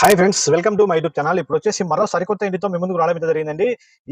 Hi friends welcome to my YouTube channel ఇప్పుడు వచ్చేసి మరో సరికొత్త ఇంటితో మీ ముందుకు రావడం జరిగిందండి.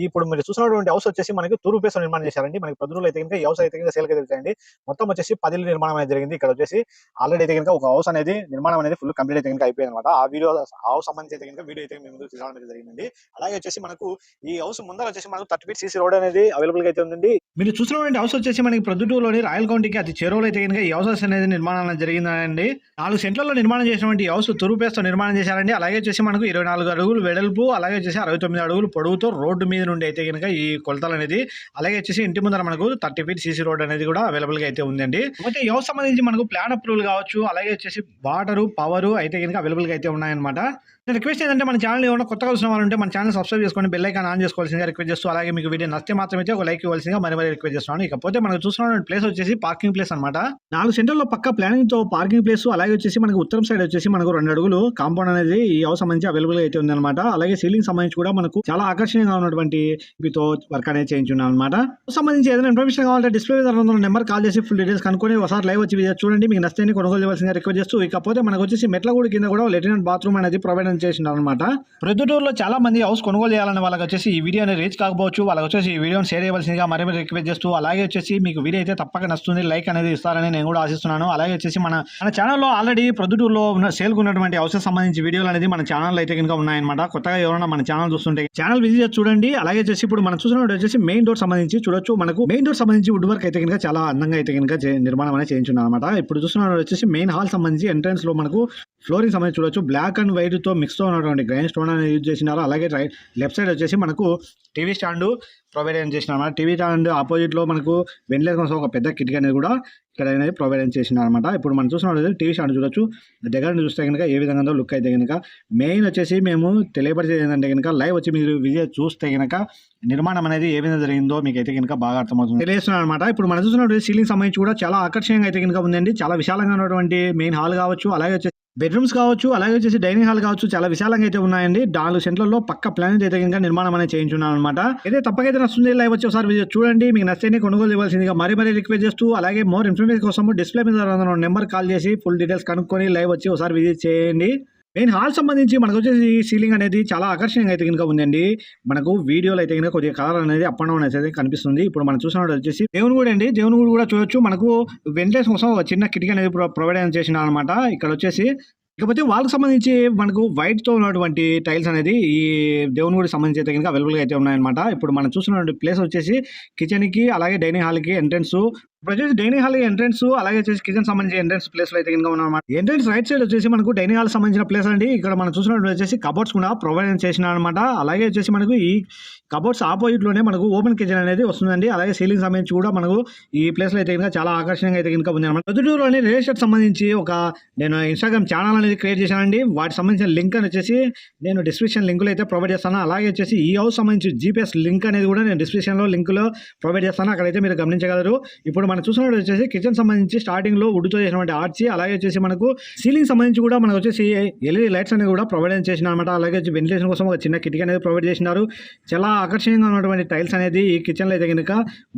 ఇప్పుడు మీరు చూసినటువంటి హౌస్ వచ్చేసి మనకి టూ రూపీస్ నిర్మాణం చేశారండి. మనకి పది అయితే కనుక హౌస్ అయితే కనుక సేల్ అయితే మొత్తం వచ్చేసి పది నిర్మాణం అనేది జరిగింది. ఇక్కడ వచ్చేసి ఆల్రెడీ అయితే కనుక ఒక హౌస్ అనేది నిర్మాణం అనేది ఫుల్ కంప్లీట్ అయితే కనుక అయిపోయింది అనమాట ఆ వీడియో హౌస్ సంబంధించి అయితే కనుక వీడియో అయితే మీ ముందుకు రావడం జరిగిందండి. అలాగే వచ్చేసి మనకు ఈ హౌస్ ముందర వచ్చేసి మనకు థర్టీ ఫీట్ సీసీ రోడ్ అనేది అవైలబుల్గా అయితే ఉందండి. మీరు చూసినటువంటి హౌస్ వచ్చేసి మనకి ప్రొద్దుటూరులోని రాయల్ కౌంటీకి అతి చెరువులు అయితే కనుక ఈ హౌసెస్ అనేది నిర్మాణం జరిగిందండి. నాలుగు సెంట్లలో నిర్మాణం చేసినటువంటి హౌస్ తురుపేస్తో నిర్మాణం చేశారండి. అలాగే వచ్చేసి మనకు ఇరవై నాలుగు అడుగులు వెడల్పు అలాగే వచ్చేసి అరవై తొమ్మిది అడుగులు పొడవుతో రోడ్డు మీద నుండి అయితే కనుక ఈ కొలతలు అనేది అలాగే వచ్చేసి ఇంటి ముందర మనకు థర్టీ ఫీట్ సీసీ రోడ్ అనేది కూడా అవైలబుల్గా అయితే ఉందండి. అయితే యువ సంబంధించి మనకు ప్లాన్ అప్రూవల్ కావచ్చు అలాగే వచ్చేసి వాటర్ పవర్ అయితే కనుక అవైలబుల్గా అయితే ఉన్నాయన్నమాట. రిక్వెస్ట్ ఏంటంటే మన ఛానల్ ఏమైనా కొత్తగా వచ్చిన వాళ్ళు ఉంటే మన ఛానల్ సబ్స్క్రైబ్ చేసుకొని బెల్ ఐకాన్ ఆన్ చేసుకోవాల్సిందిగా రిక్వెస్ట్ చేస్తూ అలాగే మీకు వీడియో నచ్చితే అయితే ఒక లైక్ ఇవ్వాల్సిందిగా మరి మరి రిక్వెస్ట్ చేస్తున్నాను. ఇకపోతే మనకు చూస్తున్న ప్లేస్ వచ్చేసి పార్కింగ్ ప్లేస్ అనమాట నాలుగు సెంటర్లో పక్క ప్లానింగ్తో పార్కింగ్ ప్లేస్ అలాగే వచ్చేసి మనకు ఉత్తరం సైడ్ వచ్చేసి మనకు రెండు అడుగులు కాంపౌండ్ అనేది ఈ హౌస్ సంబంధించి అవైలబుల్ అయితే ఉంది అనమాట అలాగే సీలింగ్ సంబంధించి కూడా మనకు చాలా ఆకర్షణీయంగా ఉన్నటువంటి మీతో వర్క్ అనేది చేయించున్నాం అనమాట సంబంధించి ఏదైనా ఇన్ఫర్మేషన్ కావాలంటే డిస్ప్లే ఉన్న నెంబర్ కాల్ చేసి ఫుల్ డీటెయిల్స్ కనుక్కొని ఒకసారి లైవ్ వచ్చి చూడండి. మీకు నచ్చితే కొనుగోలు చేయవలసిందిగా రిక్వెస్ట్ చేస్తూ ఇకపోతే మనకు వచ్చేసి మెట్లగూడి కింద కూడా లెటినెంట్ బాత్రూమ్ అనేది ప్రొవైడ్ చేసినారు అనమాట ప్రొద్దుటూరులో చాలా మంది హౌస్ కొనుగోలు చేయాలని వాళ్ళకి వచ్చేసి ఈ వీడియో అనేది రీచ్ కాకపోవచ్చు. వాళ్ళకి వచ్చేసి ఈ వీడియోని షేర్ చేయవలసిందిగా మరి మరి రిక్వెస్ట్ చేస్తూ అలాగే వచ్చేసి మీకు వీడియో అయితే తప్పక నచ్చుతుంది. లైక్ అనేది ఇస్తారని నేను కూడా ఆశిస్తున్నాను. అలాగే వచ్చేసి మన మన ఛానల్లో ఆల్రెడీ ప్రొద్దుటూరులో ఉన్న సేల్ ఉన్నటువంటి హౌసెస్ సంబంధించి వీడియోలు అనేది మన ఛానల్ అయితే కనుక ఉన్నాయన్నమాట. కొత్తగా ఎవరైనా మన ఛానల్ చూస్తుంటే ఛానల్ విజిట్ చేసి చూడండి. అలాగే వచ్చేసి ఇప్పుడు మనం చూసినట్టు వచ్చేసి మెయిన్ డోర్ సంబంధించి చూడొచ్చు. మనకు మెయిన్ డోర్ సంబంధించి వుడ్ వర్క్ అయితే కనుక చాలా అందంగా అయితే కనుక నిర్మాణం అనేది చేయించున్నాం అనమాట ఇప్పుడు చూస్తున్న వచ్చేసి మెయిన్ హాల్ సంబంధించి ఎంట్రన్స్లో మనకు ఫ్లోరింగ్ సంబంధించి చూడొచ్చు. బ్లాక్ అండ్ వైట్తో మిక్స్తో ఉన్నటువంటి గ్రైన్ స్టోన్ అనేది యూజ్ చేసినారు. అలాగే రైట్ లెఫ్ట్ సైడ్ వచ్చేసి మనకు టీవీ స్టాండ్ ప్రొవైడ్ ఏం అనమాట టీవీ ఛానల్ ఆపోజిట్లో మనకు వెంటిలేషన్ కోసం ఒక పెద్ద కిటికీ అనేది కూడా ఇక్కడ అనేది ప్రొవైడ్ చేసినారు అనమాట ఇప్పుడు మనం చూసిన టీవీ ఛానల్ చూడొచ్చు. దగ్గర నుంచి చూస్తే కనుక ఏ విధంగా ఉందో లుక్ అయితే కనుక మెయిన్ వచ్చేసి మేము తెలియపరిచేది ఏంటంటే కనుక లైవ్ వచ్చి మీరు విజయ్ చూస్తే కనుక నిర్మాణం అనేది ఏ విధంగా జరిగిందో మీకు అయితే కనుక బాగా అర్థమవుతుంది. తెలియజేస్తున్నాను అనమాట ఇప్పుడు మనం చూసినటువంటి సీలింగ్ సంబంధించి కూడా చాలా ఆకర్షణీయంగా అయితే కనుక ఉందండి. చాలా విశాలంగా ఉన్నటువంటి మెయిన్ హాల్ కావచ్చు. అలాగే బెడ్రూమ్స్ కావచ్చు అలాగే వచ్చేసి డైనింగ్ హాల్ కావచ్చు చాలా విశాలంగా అయితే ఉన్నాయండి. నాలుగు సెంట్లలో పక్క ప్లాన్ అయితే కనుక నిర్మాణం అనేది చేయించున్నాను అనమాట అయితే తప్పకైతే నచ్చుంది లైవ్ వచ్చి ఒకసారి చూడండి. మీకు నచ్చితే కొనుగోలు ఇవ్వాల్సిందిగా మరీ మరీ రిక్వెస్ట్ చేస్తూ అలాగే మోర్ ఇన్ఫర్మేషన్ కోసం డిస్ప్లే మీద నెంబర్ కాల్ చేసి ఫుల్ డీటెయిల్స్ కనుక్కొని లైవ్ వచ్చి ఒకసారి విజిట్ చేయండి. మెయిన్ హాల్ సంబంధించి మనకు వచ్చేసి సీలింగ్ అనేది చాలా ఆకర్షణీయంగా అయితే కనుక ఉందండి. మనకు వీడియోలో అయితే కనుక కొద్దిగా కలర్ అనేది అప్ అండ్ డౌన్ అయితే కనిపిస్తుంది. ఇప్పుడు మనం చూసినట్టు వచ్చేసి దేవుని గుడి అండి. దేవుని కూడా చూడొచ్చు. మనకు వెంటిలేషన్ కోసం ఒక చిన్న కిటికీ అనేది ప్రొవైడ్ చేసిన అనమాట ఇక్కడ వచ్చేసి ఇకపోతే వాళ్ళకి సంబంధించి మనకు వైట్తో ఉన్నటువంటి టైల్స్ అనేది ఈ దేవుని గుడికి సంబంధించి అయితే కనుక అవైలబుల్గా అయితే ఉన్నాయన్నమాట. ఇప్పుడు మనం చూసినటువంటి ప్లేస్ వచ్చేసి కిచెన్కి అలాగే డైనింగ్ హాల్కి ఎంట్రన్స్ ఇప్పుడు వచ్చేసి డైనింగ్ హాల్ ఎంట్రన్స్ అలాగే వచ్చేసి కిచెన్ సంబంధించిన ఎంట్రన్స్ ప్లేస్ అయితే కనుక ఉన్నమాట ఎంట్రన్స్ రైట్ సైడ్ వచ్చేసి మనకు డైనింగ్ హాల్ సంబంధించిన ప్లేస్ అండి. ఇక్కడ మనం చూసినట్టు వచ్చేసి కబోర్డ్స్ కూడా ప్రొవైడ్ చేసిన అనమాట అలాగే వచ్చేసి మనకు ఈ కబోర్డ్స్ ఆపోజిట్లోనే మనకు ఓపెన్ కిచెన్ అనేది వస్తుందండి. అలాగే సీలింగ్ సంబంధించి కూడా మనకు ఈ ప్లేస్లో అయితే కనుక చాలా ఆకర్షణీయంగా అయితే కనుక ఉంది అనమాట పొద్దుటూరులోని రియల్ ఎస్టేట్ సంబంధించి ఒక నేను ఇన్స్టాగ్రామ్ ఛానల్ అనేది క్రియేట్ చేశానండి. వాటికి సంబంధించిన లింక్ అని వచ్చేసి నేను డిస్క్రిప్షన్ లింకులు అయితే ప్రొవైడ్ చేస్తాను. అలాగే వచ్చేసి ఈ హౌస్ సంబంధించి జీపీఎస్ లింక్ అనేది కూడా నేను డిస్క్రిప్షన్లో లో లింక్లో ప్రొవైడ్ చేస్తాను. అక్కడైతే మీరు గమనించగలరు. ఇప్పుడు మనం చూసినట్టు వచ్చేసి కిచెన్ సంబంధించి స్టార్టింగ్లో వుడ్తో చేసినటువంటి ఆర్చి అలాగే వచ్చేసి మనకు సీలింగ్ సంబంధించి కూడా మనకు వచ్చేసి ఎల్ఈడి లైట్స్ అనేది కూడా ప్రొవైడ్ చేసిన అనమాట అలాగే వచ్చి వెంటిలేషన్ కోసం ఒక చిన్న కిటికీ అనేది ప్రొవైడ్ చేసినారు. చాలా ఆకర్షణీయంగా ఉన్నటువంటి టైల్స్ అనేది ఈ కిచెన్లో అయితే కనుక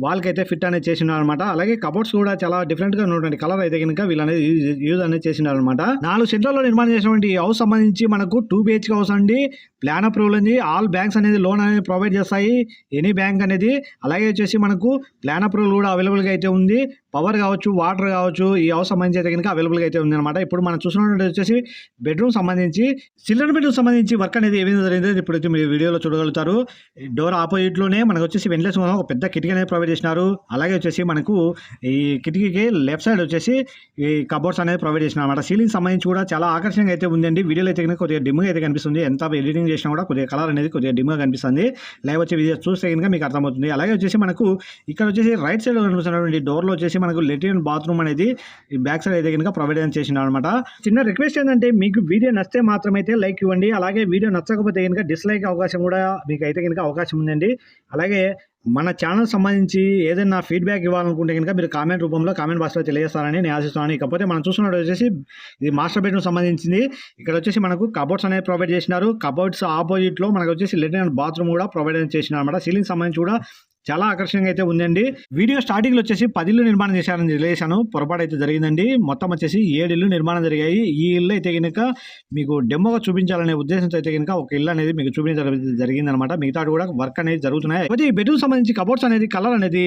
వాళ్ళకి అయితే ఫిట్ అనేది చేసినారు అనమాట అలాగే కబోర్డ్స్ కూడా చాలా డిఫరెంట్గా ఉన్నటువంటి కలర్ అయితే కనుక వీళ్ళు అనేది యూజ్ అనేది చేసినారు అనమాట నాలుగు సెంట్లలో నిర్మాణం చేసినటువంటి హౌస్ సంబంధించి మనకు టూ బిహెచ్కే హౌస్ అండి. ప్లాన్ అప్రూవల్ ఉంది ఆల్ బ్యాంక్స్ అనేది లోన్ అనేది ప్రొవైడ్ చేస్తాయి. ఎనీ బ్యాంక్ అనేది. అలాగే వచ్చేసి మనకు ప్లాన్ అప్రూవల్ కూడా అవైలబుల్గా అయితే ఉంది. పవర్ కావచ్చు వాటర్ కావచ్చు ఈ హౌస్ సంబంధించి అయితే కనుక అవైలబుల్గా అయితే ఉంది అనమాట ఇప్పుడు మనం చూసినటువంటి వచ్చేసి బెడ్రూమ్ సంబంధించి చిల్డ్రన్ బెడ్రూమ్ సంబంధించి వర్క్ అనేది ఏ విధంగా జరిగింది ఇప్పుడు మీరు వీడియోలో చూడగలుగుతారు. డోర్ ఆపోజిట్లోనే మనకు వచ్చేసి వెంటిలేషన్ ఒక పెద్ద కిటికీ అనేది ప్రొవైడ్ చేసినారు. అలాగే వచ్చేసి మనకు ఈ కిటికీకి లెఫ్ట్ సైడ్ వచ్చేసి ఈ కబోర్డ్స్ అనేది ప్రొవైడ్ చేసినారు అనమాట సీలింగ్ సంబంధించి కూడా చాలా ఆకర్షణగా అయితే ఉందండి. వీడియోలో అయితే కనుక కొద్దిగా డిమ్గా అయితే కనిపిస్తుంది. ఎంత ఎడిటింగ్ చేసినా కూడా కొద్దిగా కలర్ అనేది కొద్దిగా డిమ్గా కనిపిస్తుంది. లైవ్ వచ్చే వీడియో చూస్తే కనుక మీకు అర్థమవుతుంది. అలాగే వచ్చేసి మనకు ఇక్కడ వచ్చేసి రైట్ సైడ్ కనిపిస్తున్నటువంటి డోర్లో వచ్చేసి మనకు లెట్రిన్ బాత్రూమ్ అనేది బ్యాక్ సైడ్ అయితే కనుక ప్రొవైడ్ చేసిన అనమాట చిన్న రిక్వెస్ట్ ఏంటంటే మీకు వీడియో నచ్చితే మాత్రమైతే లైక్ ఇవ్వండి. అలాగే వీడియో నచ్చకపోతే కనుక డిస్లైక్ అవకాశం కూడా మీకు అయితే కనుక అవకాశం ఉందండి. అలాగే మన ఛానల్ సంబంధించి ఏదైనా ఫీడ్బ్యాక్ ఇవ్వాలనుకుంటే కనుక మీరు కామెంట్ రూపంలో కామెంట్ బాక్స్లో తెలియజేస్తారని నేను ఆశిస్తున్నాను. ఇకపోతే మనం చూస్తున్నట్టు వచ్చేసి ఇది మాస్టర్ బెడ్రూమ్ సంబంధించింది. ఇక్కడ వచ్చేసి మనకు కబోర్డ్స్ అనేవి ప్రొవైడ్ చేసినారు. కబోర్డ్స్ ఆపోజిట్లో మనకు వచ్చేసి లెట్రిన్ అండ్ బాత్రూమ్ కూడా ప్రొవైడ్ చేసినారు అనమాట సీలింగ్ సంబంధించి కూడా చాలా ఆకర్షణంగా అయితే ఉందండి. వీడియో స్టార్టింగ్లో వచ్చేసి పది ఇల్లు నిర్మాణం చేశారని తెలియసాను పొరపాటు అయితే జరిగిందండి. మొత్తం వచ్చేసి ఏడు ఇల్లు నిర్మాణం జరిగాయి. ఈ ఇల్లు అయితే కనుక మీకు డెమోగా చూపించాలనే ఉద్దేశంతో అయితే కనుక ఒక ఇల్లు అనేది మీకు చూపించడం జరిగింది అనమాట మిగతా కూడా వర్క్ అనేది జరుగుతున్నాయి. అయితే ఈ బెడ్రూమ్ సంబంధించి కబోర్డ్స్ అనేది కలర్ అనేది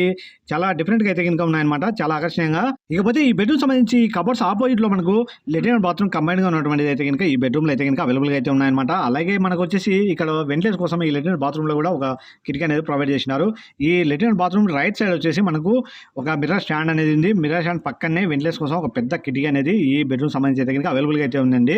చాలా డిఫరెంట్గా అయితే కనుక ఉన్నాయన్నమాట. చాలా ఆకర్షణీయంగా. ఇకపోతే ఈ బెడ్రూమ్ సంబంధించి కబోర్డ్స్ ఆపోజిట్లో మనకు లెట్రిన్ బాత్రూమ్ కంబైన్గా ఉన్నటువంటిది అయితే కనుక ఈ బెడ్రూమ్లో అయితే కనుక అవైలబుల్గా అయితే ఉన్నాయన్నమాట. అలాగే మనకు వచ్చేసి ఇక్కడ వెంటిలేషన్ కోసం ఈ లెట్రిన్ బాత్రూమ్లో కూడా ఒక కిటికీ అనేది ప్రొవైడ్ చేసినారు. ఈ ఈ లెట్రిన్ బాత్రూమ్ రైట్ సైడ్ వచ్చేసి మనకు ఒక మిర్రర్ స్టాండ్ అనేది ఉంది. మిర్రర్ స్టాండ్ పక్కనే వెంటిలేషన్ కోసం ఒక పెద్ద కిటికీ అనేది ఈ బెడ్రూమ్ సంబంధించి అయితే కనుక అవైలబుల్గా అయితే ఉందండి.